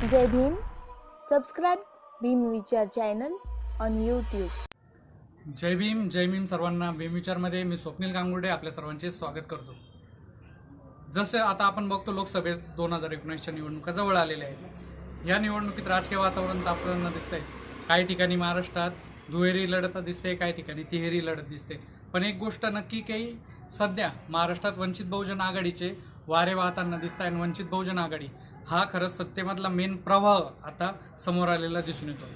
Jai Bhim. Subscribe Bhim Vichar channel on YouTube Jai Bhim Jai Bhim सर्वांना. भीमविचारमध्ये मी स्वप्नील गांगुर्डे आपल्या सर्वांचे स्वागत करतो. जसे आता आपण बघतो लोकसभेत दोन हजार एकोणीसच्या निवडणुका जवळ आलेल्या आहेत. या निवडणुकीत राजकीय वातावरण तापताना आहे काही ठिकाणी महाराष्ट्रात दुहेरी लढत दिसते काही ठिकाणी तिहेरी लढत दिसते. पण एक गोष्ट नक्की काही सध्या महाराष्ट्रात वंचित बहुजन आघाडीचे वारे वाहताना दिसत आहे आणि वंचित बहुजन आघाडी हा खरंच सत्तेमधला मेन प्रवाह आता समोर आलेला दिसून येतो.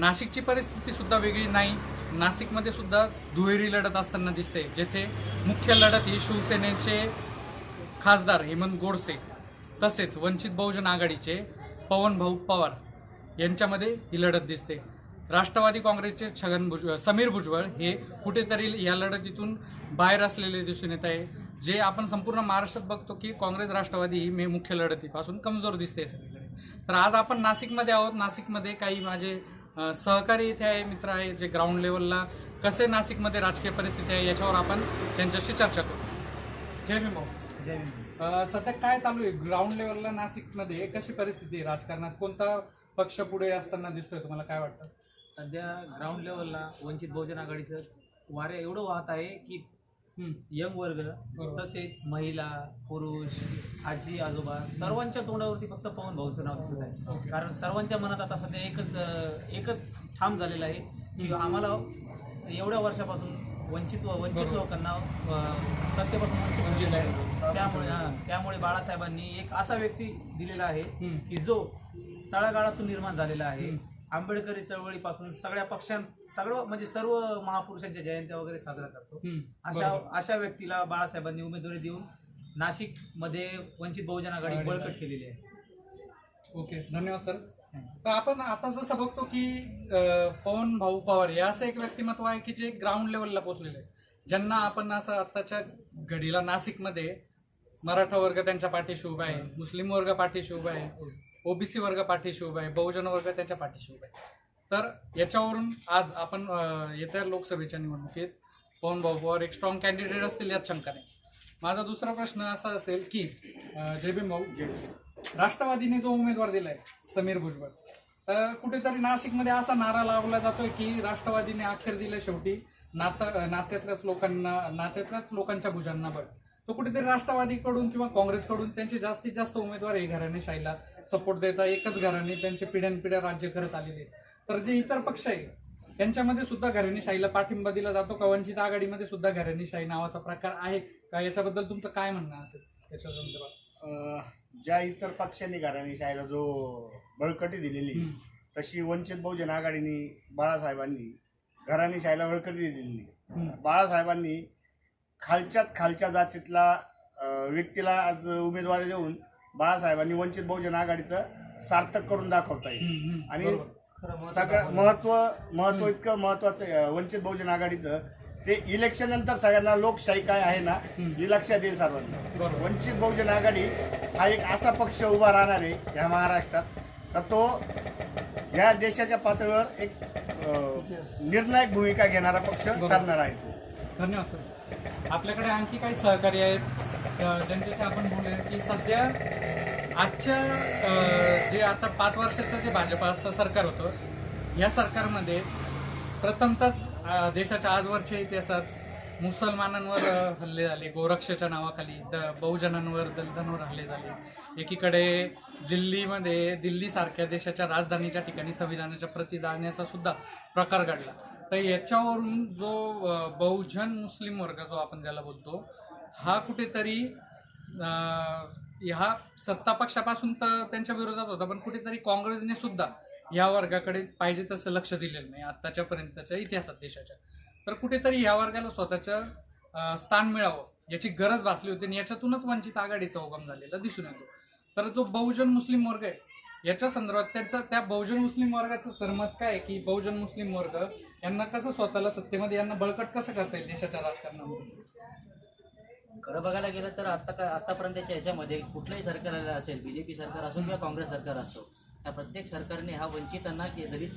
नाशिकची परिस्थिती सुद्धा वेगळी नाही. नाशिकमध्ये सुद्धा दुहेरी लढत असताना दिसते जेथे मुख्य लढत ही शिवसेनेचे खासदार हेमंत गोडसे तसेच वंचित बहुजन आघाडीचे पवन भाऊ पवार यांच्यामध्ये ही लढत दिसते. राष्ट्रवादी काँग्रेसचे छगन भुज समीर भुजबळ हे कुठेतरी या लढतीतून बाहेर असलेले दिसून येत आहे. जे आपण संपूर्ण महाराष्ट्रात बघतो की काँग्रेस राष्ट्रवादी ही मे मुख्य लढतीपासून कमजोर दिसते सगळीकडे. तर आज आपण नाशिकमध्ये आहोत. नाशिकमध्ये काही माझे सहकारी इथे आहे मित्र आहे जे ग्राउंड लेवलला कसे नाशिकमध्ये राजकीय परिस्थिती आहे याच्यावर आपण त्यांच्याशी चर्चा करू. जय भीम भाऊ. जय भीम. सध्या काय चालू आहे? ग्राउंड लेवलला नाशिकमध्ये कशी परिस्थिती आहे राजकारणात? कोणता पक्ष पुढे असताना दिसतोय? तुम्हाला काय वाटतं? सध्या ग्राउंड लेवलला वंचित बहुजन आघाडीचं वारे एवढं वाहत आहे की यंग वर्ग. तसेच महिला पुरुष आजी आजोबा सर्वांच्या तोंडावरती फक्त पवन भाऊचं नाव दिसत आहे. कारण सर्वांच्या मनात आता सध्या एकच एकच ठाम झालेलं आहे की आम्हाला एवढ्या वर्षापासून वंचित वंचित. लोकांना सत्तेपासून वंचित आहे. त्यामुळे त्यामुळे बाळासाहेबांनी एक असा व्यक्ती दिलेला आहे. की जो तळागाळातून निर्माण झालेला आहे. आंबेडकरी चळवळीपासून सगळ्या पक्षां सगळं म्हणजे सर्व महापुरुषांच्या जयंत्या वगैरे साजरा करतो. अशा. अशा व्यक्तीला बाळासाहेबांनी उमेदवारी देऊन नाशिकमध्ये वंचित बहुजन आघाडी बळकट. केलेली आहे. ओके धन्यवाद सर. तर आपण आता जसं बघतो की पवन भाऊ पवार हे असं एक व्यक्तिमत्व आहे की जे ग्राउंड लेवलला पोहोचलेले आहे ज्यांना आपण असं आताच्या घडीला नाशिकमध्ये मराठा वर्ग त्यांच्या पाठीशी उभा आहे मुस्लिम वर्ग पाठीशी उभा आहे ओबीसी वर्ग पाठीशी उभा आहे बहुजन वर्ग त्यांच्या पाठीशी उभा आहे. तर याच्यावरून आज आपण येत्या लोकसभेच्या निवडणुकीत पवन भाऊ पवार एक स्ट्रॉंग कॅन्डिडेट असतील यात शंका नाही. माझा दुसरा प्रश्न असा असेल की अ, जय भीम. भाऊ राष्ट्रवादीने जो उमेदवार दिलाय समीर भुजबळ तर कुठेतरी नाशिकमध्ये असा नारा लावला जातोय की राष्ट्रवादीने अखेर दिलं शेवटी नाता नात्यातल्याच लोकांना नात्यातल्याच लोकांच्या भुजांना बळ. तो कुठेतरी राष्ट्रवादीकडून किंवा काँग्रेसकडून त्यांचे जास्तीत जास्त उमेदवार हे घराणेशाहीला सपोर्ट देतात एकच घराणे त्यांचे पिढ्यानपिढ्या राज्य करत आलेले. तर जे इतर पक्ष आहे त्यांच्यामध्ये सुद्धा घराणेशाहीला पाठिंबा दिला जातो का वंचित आघाडीमध्ये सुद्धा घराणेशाही नावाचा प्रकार आहे का याच्याबद्दल तुमचं काय म्हणणं असेल त्याच्या संदर्भात ज्या इतर पक्षांनी घराणेशाहीला जो बळकटी दिलेली. तशी वंचित बहुजन आघाडीने बाळासाहेबांनी घराणेशाहीला बळकटी दिलेली. बाळासाहेबांनी खालच्यात खालच्या जातीतला व्यक्तीला आज उमेदवारी देऊन बाळासाहेबांनी वंचित बहुजन आघाडीचं सार्थक करून दाखवता येईल. आणि. सगळं महत्त्व महत्त्व इतकं महत्वाचं वंचित बहुजन आघाडीचं ते इलेक्शन नंतर सगळ्यांना लोकशाही काय आहे ना. ही लक्षात येईल सर्वांना. वंचित बहुजन आघाडी हा एक असा पक्ष उभा राहणार आहे या महाराष्ट्रात तर तो या देशाच्या पातळीवर एक निर्णायक भूमिका घेणारा पक्ष. ठरणार आहे धन्यवाद सर आपल्याकडे आणखी काही सहकारी आहेत. ज्यांच्याशी आपण बोलूया की सध्या आजच्या जे आता पाच वर्षाचं जे भाजपाचं सरकार होतं या सरकारमध्ये प्रथमतच देशाच्या आजवरच्या इतिहासात मुसलमानांवर हल्ले झाले. गोरक्षाच्या नावाखाली द बहुजनांवर दलितांवर हल्ले झाले. एकीकडे दिल्लीमध्ये दिल्लीसारख्या देशाच्या राजधानीच्या ठिकाणी संविधानाच्या प्रती जाण्याचा सुद्धा प्रकार घडला. तर याच्यावरून जो बहुजन मुस्लिम वर्ग जो आपण त्याला बोलतो हा कुठेतरी ह्या सत्ता पक्षापासून तर त्यांच्या विरोधात होता पण कुठेतरी काँग्रेसने सुद्धा या वर्गाकडे पाहिजे तसं लक्ष दिलेलं नाही आत्ताच्या पर्यंतच्या इतिहासात देशाच्या. तर कुठेतरी ह्या वर्गाला स्वतःचं स्थान मिळावं याची गरज भासली होती आणि याच्यातूनच वंचित आघाडीचा उगम झालेला दिसून येतो तर जो बहुजन मुस्लिम वर्ग आहे याच्या संदर्भात त्यांचा त्या बहुजन मुस्लिम वर्गाचं सरमत काय की बहुजन मुस्लिम वर्ग यांना कसं स्वतःला सत्तेमध्ये यांना बळकट कसं करता येईल देशाच्या राजकारणामध्ये? खरं बघायला गेलं तर आता का आतापर्यंतच्या ह्याच्यामध्ये कुठलंही सरकार असेल बीजेपी सरकार असो किंवा काँग्रेस सरकार असो प्रत्येक सरकारने हा वंचितांना की दलित.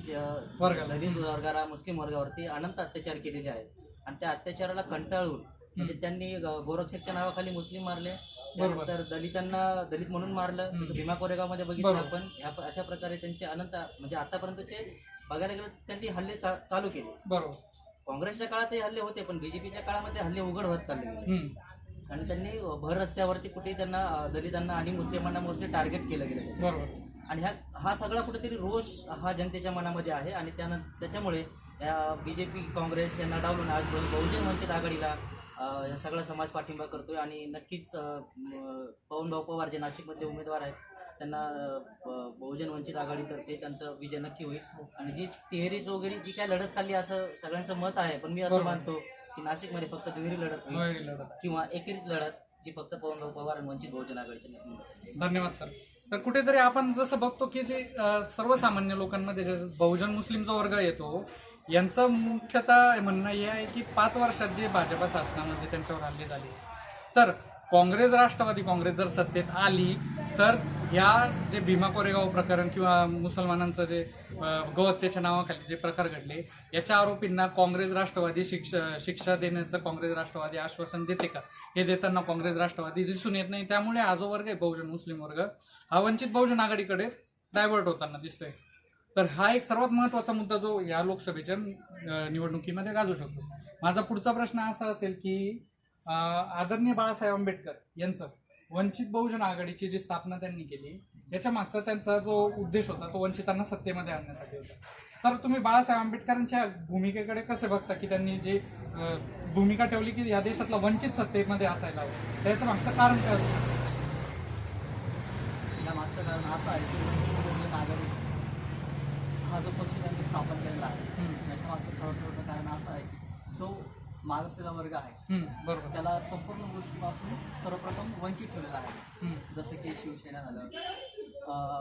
दलित वर्गाला मुस्लिम वर्गावरती अनंत अत्याचार केलेले आहेत. आणि त्या अत्याचाराला कंटाळून म्हणजे त्यांनी गोरक्षकच्या नावाखाली मुस्लिम मारले. त्यानंतर दलितांना दलित म्हणून मारलं. भीमा कोरेगावमध्ये बघितलं बरोबर. आपण अशा प्रकारे त्यांचे अनंत म्हणजे आतापर्यंतचे बघायला गेलं त्यांनी हल्ले चालू केले. बरोबर. काँग्रेसच्या काळातही हल्ले होते पण बीजेपीच्या काळामध्ये हल्ले उघड होत चालले आणि त्यांनी भर रस्त्यावरती कुठेही त्यांना दलितांना आणि मुस्लिमांना मोस्टली टार्गेट केलं गेलं. बरोबर. आणि ह्या हा सगळा कुठेतरी रोष हा जनतेच्या मनामध्ये आहे आणि त्यानंतर त्याच्यामुळे या बी जे पी काँग्रेस यांना डावलून आज बहु- बहुजन वंचित आघाडीला या सगळा समाज पाठिंबा करतोय आणि नक्कीच पवनभाऊ पवार जे नाशिकमधले उमेदवार आहेत त्यांना बहुजन वंचित आघाडीतर्फे त्यांचा विजय नक्की होईल. आणि जी तिहेरीच वगैरे जी काय लढत चालली असं सगळ्यांचं मत आहे पण मी असं. मानतो की नाशिकमध्ये फक्त दुहेरी लढत होईल दुहेरी लढत किंवा एकेरीच लढत जी फक्त पवनभाऊ पवार आणि वंचित बहुजन आघाडीच्या नेतृत्वात धन्यवाद सर. तर कुठेतरी आपण जसं बघतो की जे अ, सर्वसामान्य लोकांमध्ये जे बहुजन मुस्लिम जो वर्ग येतो यांचं मुख्यतः म्हणणं हे आहे की पाच वर्षात जे भाजपा शासनामध्ये त्यांच्यावर हल्ले झाले तर काँग्रेस राष्ट्रवादी काँग्रेस जर सत्तेत आली तर या जे भीमा कोरेगाव प्रकरण किंवा मुसलमानांचं जे गवत्याच्या नावाखाली जे प्रकार घडले याच्या आरोपींना काँग्रेस राष्ट्रवादी शिक्षा शिक्षा देण्याचं काँग्रेस राष्ट्रवादी आश्वासन देते का? हे देताना काँग्रेस राष्ट्रवादी दिसून येत नाही. त्यामुळे हा जो वर्ग आहे बहुजन मुस्लिम वर्ग हा वंचित बहुजन आघाडीकडे डायव्हर्ट होताना दिसतोय. तर हा एक सर्वात महत्त्वाचा मुद्दा जो या लोकसभेच्या निवडणुकीमध्ये गाजू शकतो. माझा पुढचा प्रश्न असा असेल की आदरणीय बाळासाहेब आंबेडकर यांचं वंचित बहुजन आघाडीची जी स्थापना त्यांनी केली याच्या मागचा त्यांचा जो उद्देश होता तो वंचितांना सत्तेमध्ये आणण्यासाठी होता तर तुम्ही बाळासाहेब आंबेडकरांच्या भूमिकेकडे कसे बघता की त्यांनी जे भूमिका ठेवली की या देशातला वंचित सत्तेमध्ये असायला हवं त्याचं मागचं कारण काय? या मागचं कारण असं आहे की वंचित बहुजन आघाडी हा जो पक्ष त्यांनी स्थापन केलेला आहे हम्म. याच्या मागचं सर्वात मोठं कारण असं आहे मागासलेला वर्ग आहे बरोबर त्याला संपूर्ण गोष्टीपासून सर्वप्रथम वंचित ठेवलेला आहे जसं की शिवसेना झालं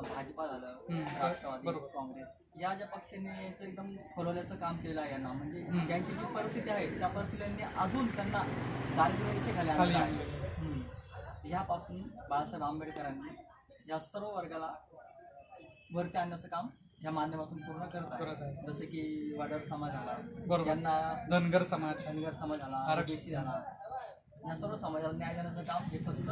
भाजपा झालं. राष्ट्रवादी. काँग्रेस या ज्या पक्षांनी याचं एकदम खोलवल्याचं काम केलेलं आहे यांना म्हणजे. ज्यांची जी परिस्थिती आहे त्या परिस्थितींनी अजून त्यांना दारिद्र्य रेषेखाली खाली आणलेलं आहे आणलेलं. हम्म. यापासून बाळासाहेब आंबेडकरांनी या सर्व वर्गाला वरती आणण्याचं काम या माध्यमातून पूर्ण करत करत आहे. जसं की वडार समाज झाला बरोबर. यांना धनगर समाज धनगर समाज झाला आरक्षण. ओबीसी झाला या सर्व समाजाला न्याय देण्याचं काम हे फक्त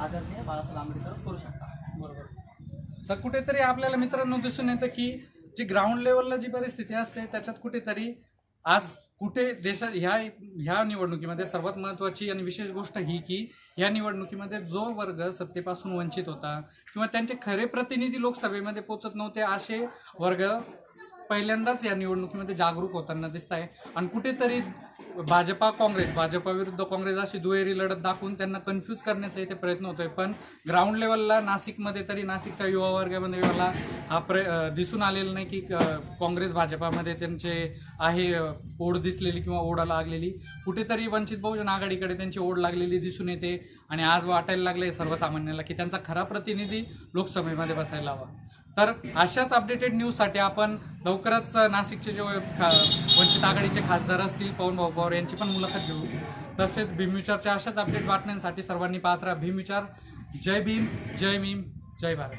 आदरणीय बाळासाहेब आंबेडकरच करू शकतात बरोबर तर कुठेतरी आपल्याला मित्रांनो दिसून येतं की जी ग्राउंड लेवलला जी परिस्थिती असते त्याच्यात कुठेतरी आज कुठे देशात ह्या ह्या निवडणुकीमध्ये सर्वात महत्वाची आणि विशेष गोष्ट ही की या निवडणुकीमध्ये जो वर्ग सत्तेपासून वंचित होता किंवा त्यांचे खरे प्रतिनिधी लोकसभेमध्ये पोचत नव्हते असे वर्ग पहिल्यांदाच या निवडणुकीमध्ये जागरूक होताना दिसत आहे आणि कुठेतरी भाजपा काँग्रेस. भाजपा विरुद्ध काँग्रेस अशी दुहेरी लढत दाखवून त्यांना कन्फ्यूज करण्याचा इथे प्रयत्न होतोय. पण ग्राउंड लेवलला नाशिकमध्ये तरी नाशिकच्या युवा वर्गामध्ये मला हा प्र दिसून आलेला नाही की काँग्रेस भाजपामध्ये त्यांचे आहे ओढ दिसलेली किंवा ओढ लागलेली. कुठेतरी वंचित बहुजन आघाडीकडे त्यांची ओढ लागलेली दिसून येते आणि आज वाटायला लागले सर्वसामान्याला की त्यांचा खरा प्रतिनिधी लोकसभेमध्ये बसायला हवा. तर अशाच अपडेटेड न्यूजसाठी आपण लवकरच नाशिकचे जे वंचित आघाडीचे खासदार असतील पवन भाऊ पवार यांची पण मुलाखत घेऊ. तसेच भीमविचारच्या अशाच अपडेट बातम्यांसाठी सर्वांनी पात्र भीमविचार जय भीम जय भीम जय भारत.